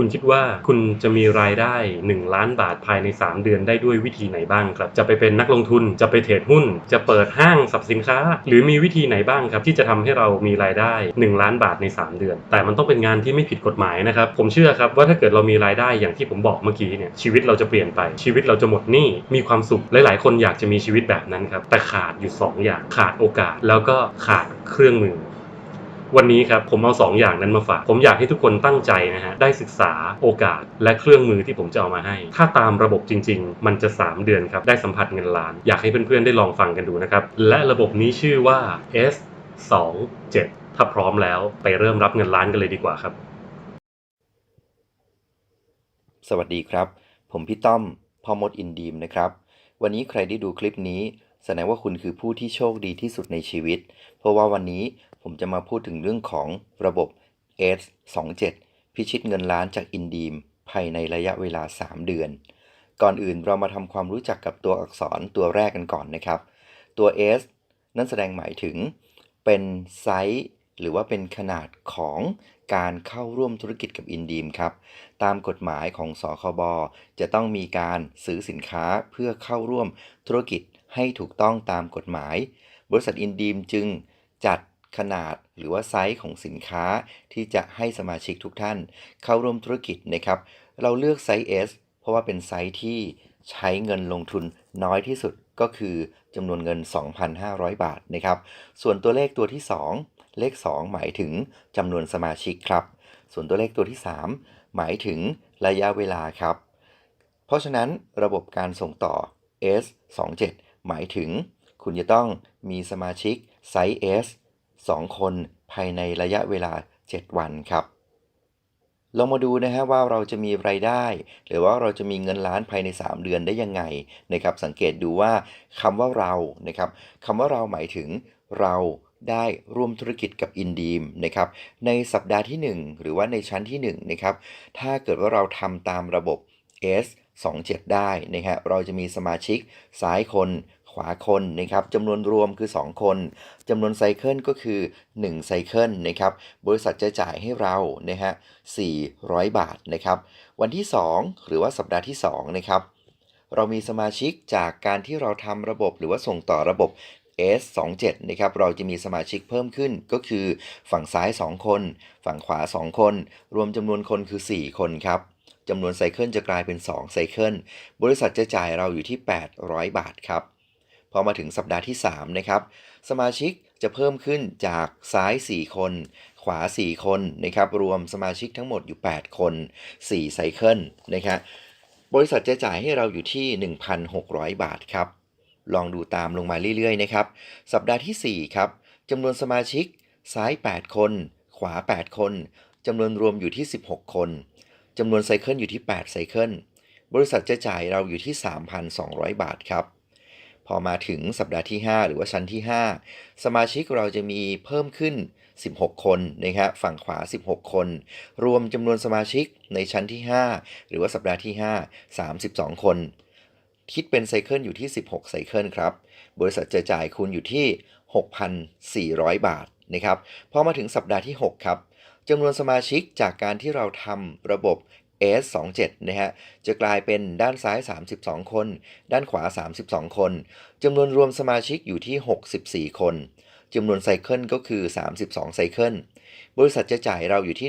คุณคิดว่าคุณจะมีรายได้ 1 ล้านบาทภายใน 3 เดือนได้ด้วยวิธีไหนบ้างครับ จะไปเป็นนักลงทุนจะไปเทรดหุ้น จะเปิดห้างสรรพสินค้า หรือมีวิธีไหนบ้างครับ ที่จะทำให้เรามีรายได้ 1 ล้านบาทใน 3 เดือน แต่มันต้องเป็นงานที่ไม่ผิดกฎหมายนะครับผมเชื่อครับว่าถ้าเกิดเรามีรายได้อย่างที่ผมบอกเมื่อกี้เนี่ยชีวิตเราจะเปลี่ยนไปชีวิตเราจะหมดหนี้มีความสุขหลาย ๆ คนอยากจะมีชีวิตแบบนั้นครับแต่ขาดอยู่สองอย่างขาดโอกาส แล้วก็ขาดเครื่องมือ วันนี้ครับผมเอาสองอย่างนั้นมาฝาก ผมอยากให้ทุกคนตั้งใจนะฮะได้ศึกษาโอกาสและเครื่องมือที่ผมจะเอามาให้ ถ้าตามระบบจริง ๆ มันจะ 3 เดือนครับ ได้สัมผัสเงินล้าน อยากให้เพื่อนๆได้ลองฟังกันดูนะครับ และระบบนี้ชื่อว่า S 2 7 ถ้าพร้อมแล้วไปเริ่มรับเงินล้านกันเลยดีกว่าครับ สวัสดีครับ ผมพี่ต้อมพ่อมดอินดีมนะครับ วันนี้ใครได้ดูคลิปนี้แสดงว่าคุณคือผู้ที่โชคดีที่สุดในชีวิต เพราะว่าวันนี้ ผมจะมาพูดถึงเรื่องของระบบ S 2 7 พิชิตเงินล้านจากอินดีม ภายในระยะเวลา 3 เดือน ก่อนอื่นเรามาทำความรู้จักกับตัวอักษรตัวแรกกันก่อนนะครับ ตัว S นั่นแสดงหมายถึงเป็นไซส์หรือว่าเป็นขนาดของการเข้าร่วมธุรกิจกับอินดีมครับ ตามกฎหมายของสคบจะต้องมีการซื้อสินค้าเพื่อเข้าร่วมธุรกิจให้ถูกต้องตามกฎหมาย บริษัทอินดีมจึงจัด ขนาดหรือว่าไซส์ของสินค้าที่จะให้สมาชิกทุกท่าน เข้าร่วมธุรกิจนะครับ เราเลือกไซส์ S เพราะว่าเป็นไซส์ที่ใช้เงินลงทุนน้อยที่สุดก็คือจำนวนเงิน 2,500 บาทนะครับ ส่วนตัวเลขตัวที่ 2 เลข 2 หมายถึงจำนวนสมาชิกครับ ส่วนตัวเลขตัวที่ 3 หมายถึงระยะเวลาครับ เพราะฉะนั้นระบบการส่งต่อ S 2 7 หมายถึง คุณจะต้องมีสมาชิกไซส์ S 2 คนภายในระยะเวลา 7 วันครับลองมาดูนะฮะว่าเราจะมีไรายได้ หรือว่าเราจะมีเงินล้านภายใน 3 เดือนได้ยังไงนะครับ สังเกตดูว่าคำว่าเรานะครับคำว่าเราหมายถึงเราได้ร่วมธุรกิจกับอินดีมนะครับในสัปดาห์ที่ 1 หรือว่าในชั้นที่1นะครับถ้าเกิดว่าเราทำตามระบบ S 2 7 ได้นะฮะเราจะมีสมาชิกซ้ายคน ขวาคนนะครับจำนวนรวมคือ 2 คนจำนวนไซเคิลก็คือ1ไซเคิลนะครับบริษัทจะจ่ายให้เรานะฮะ400 บาทนะครับวันที่ 2 หรือว่าสัปดาห์ที่2นะครับเรามีสมาชิกจากการที่เราทำระบบหรือว่าส่งต่อระบบ S 2 7 นะครับ เราจะมีสมาชิกเพิ่มขึ้นก็คือฝั่งซ้าย 2 คน ฝั่งขวา 2 คน รวมจำนวนคนคือ 4 คนครับจำนวนไซเคิลจะกลายเป็น2ไซเคิลบริษัทจะจ่ายเราอยู่ที่ 800 บาทครับ พอมาถึงสัปดาห์ที่3นะครับสมาชิกจะเพิ่มขึ้นจากซ้าย 4 คน ขวา 4 คนนะครับรวมสมาชิกทั้งหมดอยู่ 8 คน 4 ไซเคิลนะครับบริษัทจะจ่ายให้เราอยู่ที่ 1,600 บาทครับลองดูตามลงมาเรื่อยๆนะครับสัปดาห์ที่ 4 ครับจำนวนสมาชิกซ้าย 8 คน ขวา 8 คนจำนวนรวมอยู่ที่ 16 คนจำนวนไซเคิลอยู่ที่ 8 ไซเคิลบริษัทจะจ่ายเราอยู่ที่ 3,200 บาทครับ พอมาถึงสัปดาห์ที่ 5 หรือว่าชั้นที่ 5 สมาชิกเราจะมีเพิ่มขึ้น 16 คนนะครับฝั่งขวา 16 คน รวมจำนวนสมาชิกในชั้นที่ 5 หรือว่าสัปดาห์ที่ 5 32 คน คิดเป็นไซเคิลอยู่ที่ 16 ไซเคิลครับ บริษัทจะจ่ายคุณอยู่ที่ 6,400 บาทนะครับพอมาถึงสัปดาห์ที่ 6 ครับจำนวนสมาชิกจากการที่เราทำระบบ S 2 7 นะฮะ จะกลายเป็นด้านซ้าย 32 คน ด้านขวา 32 คนจำนวนรวมสมาชิกอยู่ที่ 64 คนจำนวนไซเคิลก็คือ 32 ไซเคิล บริษัทจะจ่ายเราอยู่ที่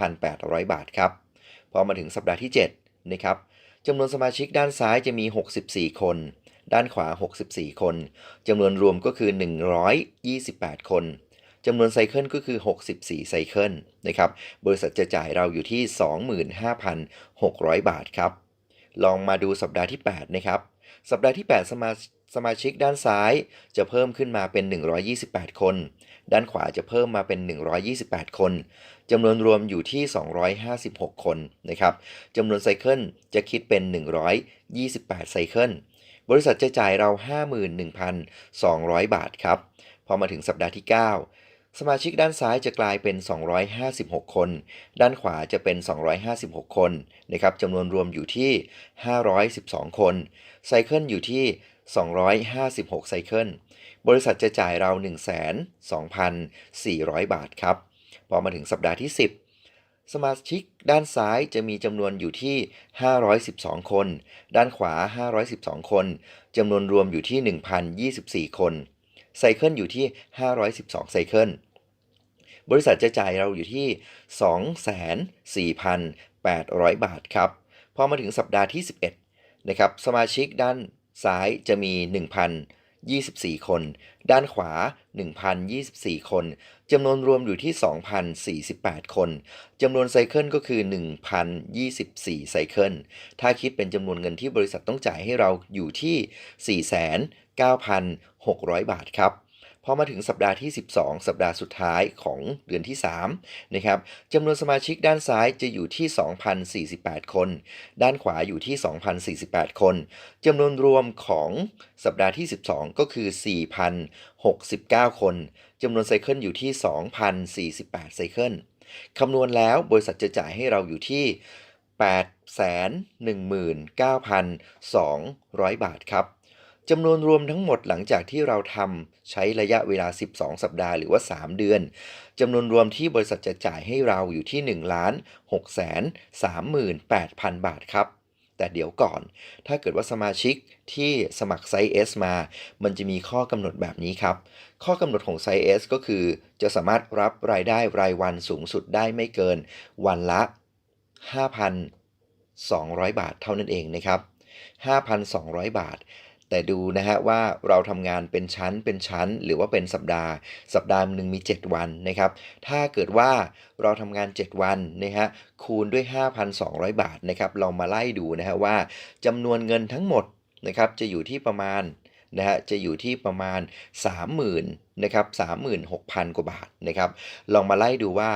12,800 บาทครับ พอมาถึงสัปดาห์ที่ 7 นะครับจำนวนสมาชิกด้านซ้ายจะมี 64 คน ด้านขวา 64 คนจำนวนรวมก็คือ 128 คน จำนวนไซเคิลก็คือ 64 ไซเคิลนะครับ บริษัทจะจ่ายเราอยู่ที่ 25,600 บาทครับ ลองมาดูสัปดาห์ที่ 8 นะครับ สัปดาห์ที่ 8 สมาสมาชิกด้านซ้ายจะเพิ่มขึ้นมาเป็น 128 คน ด้านขวาจะเพิ่มมาเป็น 128 คนจำนวนรวมอยู่ที่ 256 คนนะครับจำนวนไซเคิลจะคิดเป็น 128 ไซเคิล บริษัทจะจ่ายเรา 51,200 บาทครับ พอมาถึงสัปดาห์ที่ 9 สมาชิกด้านซ้ายจะกลายเป็น 256 คน ด้านขวาจะเป็น 256 คนนะครับจำนวนรวมอยู่ที่ 512 คน ไซเคิลอยู่ที่ 256 ไซเคิล บริษัทจะจ่ายเรา 1 2 4 0 0 บาทครับ พอมาถึงสัปดาห์ที่ 10สมาชิกด้านซ้ายจะมีจำนวนอยู่ที่ 512 คน ด้านขวา 512 คนจำนวนรวมอยู่ที่ 1,024 คน ไซเคิลอยู่ที่ 512 ไซเคิล บริษัทจะจ่ายเราอยู่ที่ 24,800 บาทครับ พอมาถึงสัปดาห์ที่ 11 นะครับ สมาชิกด้านซ้ายจะมี 1,024 คน ด้านขวา 1,024 คน จำนวนรวมอยู่ที่ 2,048 คน จำนวนไซเคิลก็คือ 1,024 ไซเคิล ถ้าคิดเป็นจำนวนเงินที่บริษัทต้องจ่ายให้เราอยู่ที่49,600 บาทครับ พอมาถึงสัปดาห์ที่ 12 สัปดาห์สุดท้ายของเดือนที่ 3 นะครับจำนวนสมาชิกด้านซ้ายจะอยู่ที่ 2,048 คน ด้านขวาอยู่ที่ 2,048 คนจำนวนรวมของสัปดาห์ที่ 12 ก็คือ 4,069 คนจำนวนไซเคิลอยู่ที่ 2,048 ไซเคิลคำนวณแล้วบริษัทจะจ่ายให้เราอยู่ที่ 819,200 บาทครับ จำนวนรวมทั้งหมดหลังจากที่เราทำใช้ระยะเวลา 12 สัปดาห์หรือว่า 3 เดือนจำนวนรวมที่บริษัทจะจ่ายให้เราอยู่ที่1 6 3 8 0 0 0 บาทครับ แต่เดี๋ยวก่อน ถ้าเกิดว่าสมาชิกที่สมัครไซส์ S มา มันจะมีข้อกำหนดแบบนี้ครับ ข้อกำหนดของไซส์ S ก็คือ จะสามารถรับรายได้รายวันสูงสุดได้ไม่เกิน วันละ 5,200 บาทเท่านั้นเองนะครับ5,200 บาท แต่ดูนะฮะว่าเราทำงานเป็นชั้นเป็นชั้น หรือว่าเป็นสัปดาห์ สัปดาห์หนึ่งมี 7 วันนะครับ ถ้าเกิดว่าเราทำงาน 7 วันนะฮะคูณด้วย 5,200 บาทนะครับเรามาไล่ดูนะฮะว่าจำนวนเงินทั้งหมดนะครับจะอยู่ที่ประมาณนะฮะจะอยู่ที่ประมาณ 30,000นะครับ36,000 กว่าบาทนะครับ ลองมาไล่ดูว่า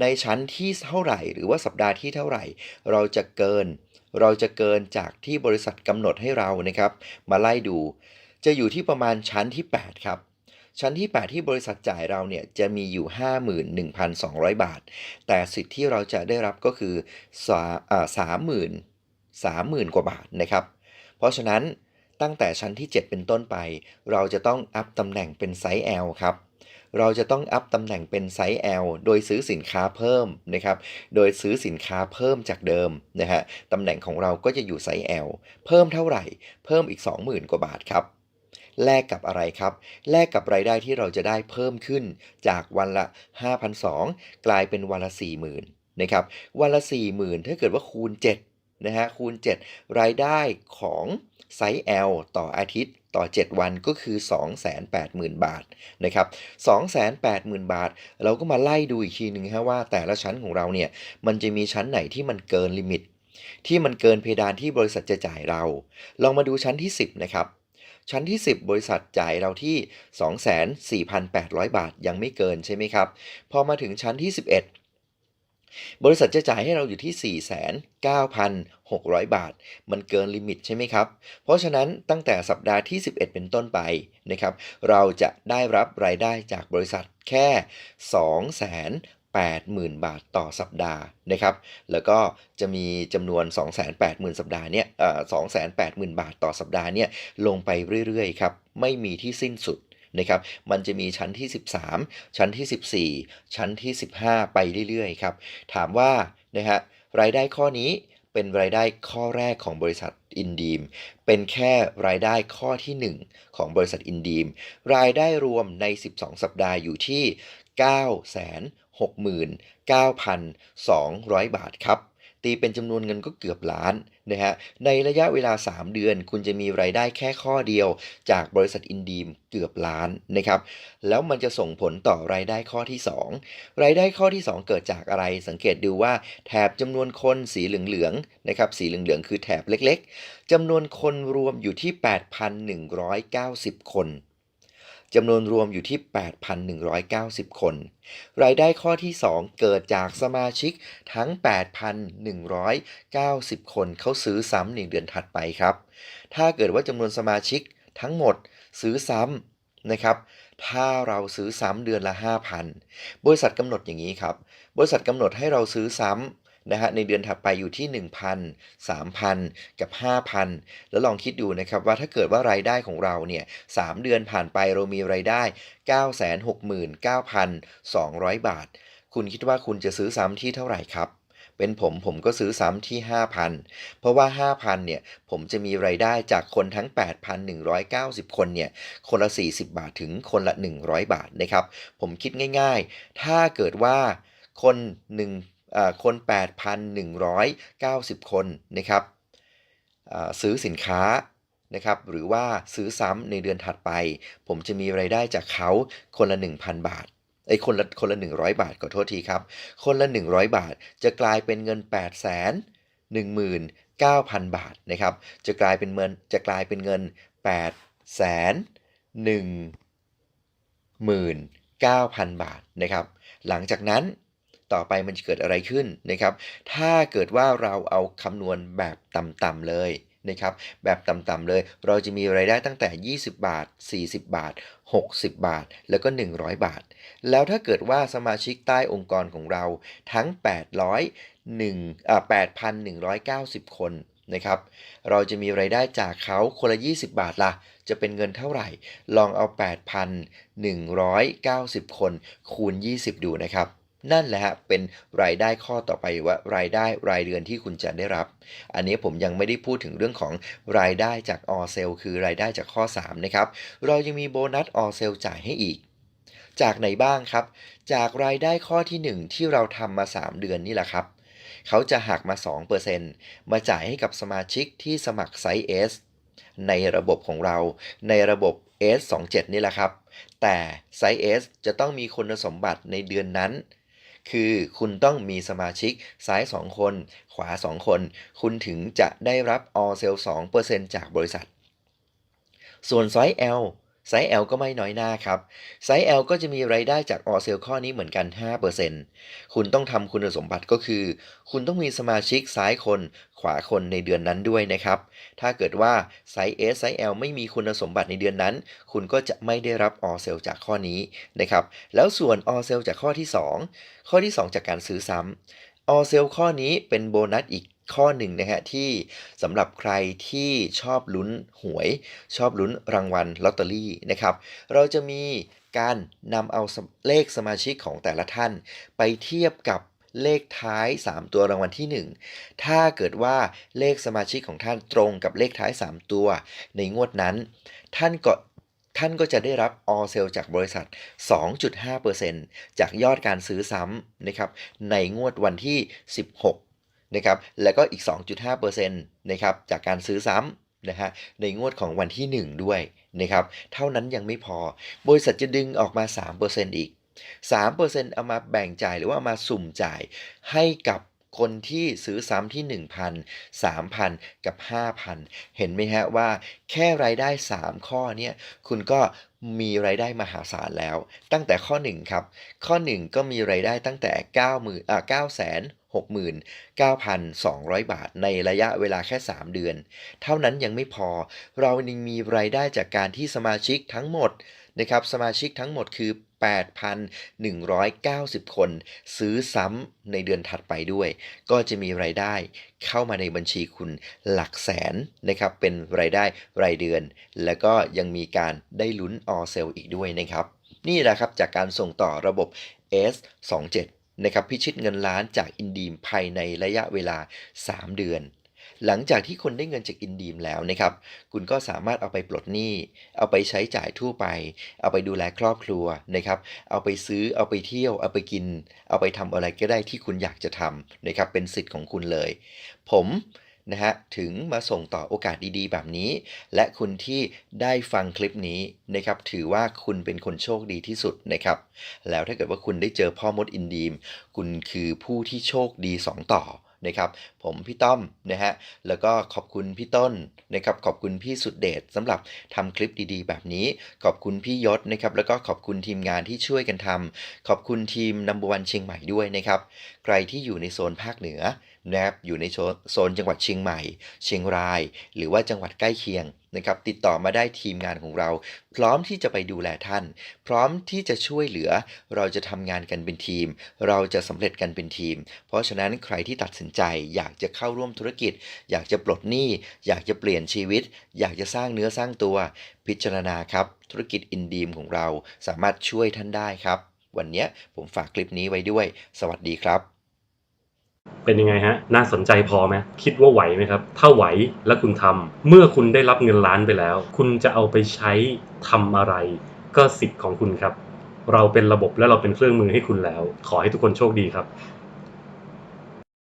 ในชั้นที่เท่าไหร่ หรือว่าสัปดาห์ที่เท่าไหร่ เราจะเกิน เราจะเกินจากที่บริษัทกำหนดให้เรานะครับ มาไล่ดู จะอยู่ที่ประมาณชั้นที่ 8 ครับ ชั้นที่ 8 ที่บริษัทจ่ายเราเนี่ยจะมีอยู่ 51,200 บาท แต่สิทธิ์ที่เราจะได้รับก็คือสาอ่า30,000 30,000กว่าบาทนะครับ เพราะฉะนั้นตั้งแต่ชั้นที่ 7 เป็นต้นไป เราจะต้องอัพตำแหน่งเป็นไซส์ L ครับ เราจะต้องอัพตำแหน่งเป็นไซส์ L โดยซื้อสินค้าเพิ่มนะครับ โดยซื้อสินค้าเพิ่มจากเดิมนะฮะตำแหน่งของเราก็จะอยู่ไซส์ L เพิ่มเท่าไหร่ เพิ่มอีก 20,000 กว่าบาทครับแลกกับอะไรครับ แลกกับรายได้ที่เราจะได้เพิ่มขึ้นจากวันละ 5,200 กลายเป็นวันละ 40,000นะครับ วันละ 40,000 ถ้าเกิดว่าคูณ 7 นะฮะคูณ 7 รายได้ของไซส์ L ต่ออาทิตย์ต่อ 7 วันก็คือ 280,000 บาทนะครับ280,000 บาท เราก็มาไล่ดูอีกทีหนึ่งฮะว่าแต่ละชั้นของเราเนี่ย มันจะมีชั้นไหนที่มันเกินลิมิต ที่มันเกินเพดานที่บริษัทจะจ่ายเรา ลองมาดูชั้นที่ 10 นะครับชั้นที่ 10 บริษัทจ่ายเราที่ 24,800 บาทยังไม่เกินใช่ไหมครับ พอมาถึงชั้นที่11 บริษัทจะจ่ายให้เราอยู่ที่ 49,600 บาท มันเกินลิมิตใช่ไหมครับ เพราะฉะนั้นตั้งแต่สัปดาห์ที่ 11 เป็นต้นไปนะครับ เราจะได้รับรายได้จากบริษัทแค่ 280,000 บาทต่อสัปดาห์นะครับ แล้วก็จะมีจำนวน 280,000 สัปดาห์เนี่ยเอ่อ280,000 บาทต่อสัปดาห์เนี่ยลงไปเรื่อยๆครับ ไม่มีที่สิ้นสุด นะครับ มันจะมีชั้นที่ 13 ชั้นที่ 14 ชั้นที่ 15 ไปเรื่อยๆครับ ถามว่านะฮะรายได้ข้อนี้เป็นรายได้ข้อแรกของบริษัทอินดีมเป็นแค่รายได้ข้อที่ 1 ของบริษัทอินดีมรายได้รวมใน 12 สัปดาห์อยู่ที่ 969,200 บาทครับ ตีเป็นจำนวนเงินก็เกือบล้านนะฮะในระยะเวลา 3 เดือน คุณจะมีรายได้แค่ข้อเดียว จากบริษัทอินดีมเกือบล้านนะครับแล้วมันจะส่งผลต่อรายได้ข้อที่ 2 รายได้ข้อที่ 2 เกิดจากอะไรสังเกตดูว่าแถบจำนวนคนสีเหลืองๆนะครับสีเหลืองๆคือแถบเล็กๆจำนวนคนรวมอยู่ที่ 8,190 คน จำนวนรวมอยู่ที่ 8,190 คน รายได้ข้อที่ 2 เกิดจากสมาชิกทั้ง 8,190 คนเขาซื้อซ้ำในเดือนถัดไปครับ ถ้าเกิดว่าจำนวนสมาชิกทั้งหมดซื้อซ้ำนะครับถ้าเราซื้อซ้ำเดือนละ 5,000 บริษัทกำหนดอย่างนี้ครับ บริษัทกำหนดให้เราซื้อซ้ำ นะฮะในเดือนถัดไปอยู่ที่ 1,000 3,000 กับ 5,000 แล้วลองคิดดูนะครับว่าถ้าเกิดว่ารายได้ของเราเนี่ย3เดือนผ่านไปเรามีรายได้ 969,200 บาท คุณคิดว่าคุณจะซื้อซ้ำที่เท่าไหร่ครับเป็นผมผมก็ซื้อซ้ำที่ 5,000 เพราะว่า 5,000 เนี่ย ผมจะมีไรายได้จากคนทั้ง 8,190 คนเนี่ย คนละ 40 บาทถึงคนละ 100 บาทนะครับ ผมคิดง่ายๆ ถ้าเกิดว่าคนหนึ่ง คน 8,190 คนนะครับซื้อสินค้านะครับหรือว่าซื้อซ้ำในเดือนถัดไป ผมจะมีไรายได้จากเขาคนละ 1,000 บาทไอ้คนละคนละ 100 บาทขอโทษทีครับ คนละ 100 บาทจะกลายเป็นเงิน8 1 0 0 0 9,000 บาทนะครับ จะกลายเป็นเงินจะกลายเป็นเงิน8 1 19,000 บาทนะครับ หลังจากนั้น ต่อไปมันจะเกิดอะไรขึ้นนะครับ ถ้าเกิดว่าเราเอาคำนวณแบบต่ำๆเลยนะครับ แบบต่ำๆเลย เราจะมีรายได้ตั้งแต่ 20 บาท 40 บาท 60 บาท แล้วก็ 100 บาท แล้วถ้าเกิดว่าสมาชิกใต้องค์กรของเราทั้ง 801อ่า8,190 คนนะครับ เราจะมีรายได้จากเขาคนละ 20 บาทละจะเป็นเงินเท่าไหร่ ลองเอา 8,190 คนคูณ 20 ดูนะครับ นั่นแหละฮะเป็นรายได้ข้อต่อไปว่ารายได้รายเดือนที่คุณจะได้รับ อันนี้ผมยังไม่ได้พูดถึงเรื่องของรายได้จากออเซลคือรายได้จากข้อ 3 นะครับ เรายังมีโบนัสออเซลจ่ายให้อีก จากไหนบ้างครับ จากรายได้ข้อที่ 1 ที่เราทำมา 3 เดือนนี่แหละครับ เขาจะหักมา 2%มาจ่ายให้กับสมาชิกที่สมัครไซส์ S ในระบบของเรา ในระบบ S27 นี่แหละครับ แต่ไซส์ S จะต้องมีคุณสมบัติในเดือนนั้น คือคุณต้องมีสมาชิกซ้าย 2 คน ขวา 2 คน คุณถึงจะได้รับ all sale 2%จากบริษัท ส่วนไซส์ L ไซส์ L ก็ไม่น้อยหน้าครับ ไซส์ L ก็จะมีไรายได้จาก all sale ข้อนี้เหมือนกัน 5%คุณต้องทำคุณสมบัติก็คือ คุณต้องมีสมาชิกซ้ายคน ขวาคนในเดือนนั้นด้วยนะครับ ถ้าเกิดว่าไซส์ S ไซส์ L ไม่มีคุณสมบัติในเดือนนั้น คุณก็จะไม่ได้รับ all sale จากข้อนี้นะครับ แล้วส่วน all sale จากข้อที่ 2 ข้อที่ 2 จากการซื้อซ้ำ all sale ข้อนี้เป็นโบนัสอีกข้อหนึ่งนะฮะที่สำหรับใครที่ชอบลุ้นหวย ชอบลุ้นรางวัลลอตเตอรี่นะครับ เราจะมีการนำเอาเลขสมาชิกของแต่ละท่าน ไปเทียบกับเลขท้าย 3 ตัวรางวัลที่ 1 ถ้าเกิดว่าเลขสมาชิกของท่านตรงกับเลขท้าย 3 ตัว ในงวดนั้น ท่านก็ ท่านก็จะได้รับ all sale จากบริษัท 2.5%จากยอดการซื้อซ้ำนะครับในงวดวันที่ 16นะครับแล้วก็อีก 2.5%นะครับจากการซื้อซ้ำนะฮะในงวดของวันที่ 1 ด้วยนะครับเท่านั้นยังไม่พอ บริษัทจะดึงออกมา 3%อีก 3%เอามาแบ่งจ่ายหรือว่าอามาสุ่มจ่ายให้กับ คนที่ซื้อซ้ำที่ 1,000 3,000 กับ 5,000 เห็นไหมฮะว่าแค่รายได้ 3 ข้อเนี่ยคุณก็มีรายได้มหาศาลแล้ว ตั้งแต่ข้อ 1 ครับ ข้อ 1 ก็มีรายได้ตั้งแต่ 90,000อ่า9 69,200 บาทในระยะเวลาแค่ 3 เดือน เท่านั้นยังไม่พอ เรายังมีรายได้จากการที่สมาชิกทั้งหมดนะครับสมาชิกทั้งหมดคือ 8,190 คน ซื้อซ้ำในเดือนถัดไปด้วย ก็จะมีรายได้เข้ามาในบัญชีคุณหลักแสนนะครับ เป็นรายได้รายเดือน แล้วก็ยังมีการได้ลุ้นออเซลอีกด้วยนะครับ นี่แหละครับจากการส่งต่อระบบ S27 นะครับพิชิตเงินล้านจากอินดีมภายในระยะเวลา 3 เดือน หลังจากที่คนได้เงินจากอินดีมแล้วนะครับ คุณก็สามารถเอาไปปลดหนี้ เอาไปใช้จ่ายทั่วไป เอาไปดูแลครอบครัวนะครับ เอาไปซื้อเอาไปเที่ยว เอาไปกิน เอาไปทำอะไรก็ได้ที่คุณอยากจะทำนะครับเป็นสิทธิ์ของคุณเลย ผม นะฮะถึงมาส่งต่อโอกาสดีๆ แบบนี้ และคุณที่ได้ฟังคลิปนี้นะครับถือว่าคุณเป็นคนโชคดีที่สุดนะครับ แล้วถ้าเกิดว่าคุณได้เจอพ่อมดอินดีม คุณคือผู้ที่โชคดี 2 ต่อนะครับผมพี่ต้อมนะฮะแล้วก็ขอบคุณพี่ต้นนะครับขอบคุณพี่สุดเดชสำหรับทำคลิปดีๆ แบบนี้ ขอบคุณพี่ยศนะครับแล้วก็ขอบคุณทีมงานที่ช่วยกันทำขอบคุณทีมนัมบวันเชียงใหม่ด้วยนะครับ ใครที่อยู่ในโซนภาคเหนือ นะครับอยู่ในโซนโซนจังหวัดเชียงใหม่ เชียงราย หรือว่าจังหวัดใกล้เคียงนะครับติดต่อมาได้ทีมงานของเรา พร้อมที่จะไปดูแลท่าน พร้อมที่จะช่วยเหลือ เราจะทำงานกันเป็นทีม เราจะสำเร็จกันเป็นทีม เพราะฉะนั้นใครที่ตัดสินใจ อยากจะเข้าร่วมธุรกิจ อยากจะปลดหนี้อยากจะเปลี่ยนชีวิต อยากจะสร้างเนื้อสร้างตัว พิจารณาครับ ธุรกิจอินดีมของเราสามารถช่วยท่านได้ครับ วันนี้ผมฝากคลิปนี้ไว้ด้วย สวัสดีครับ เป็นยังไงฮะ น่าสนใจพอไหมคิดว่าไหวไหมครับ ถ้าไหวแล้วคุณทำเมื่อคุณได้รับเงินล้านไปแล้ว คุณจะเอาไปใช้ทำอะไร ก็สิทธิ์ของคุณครับ เราเป็นระบบและเราเป็นเครื่องมือให้คุณแล้ว ขอให้ทุกคนโชคดีครับ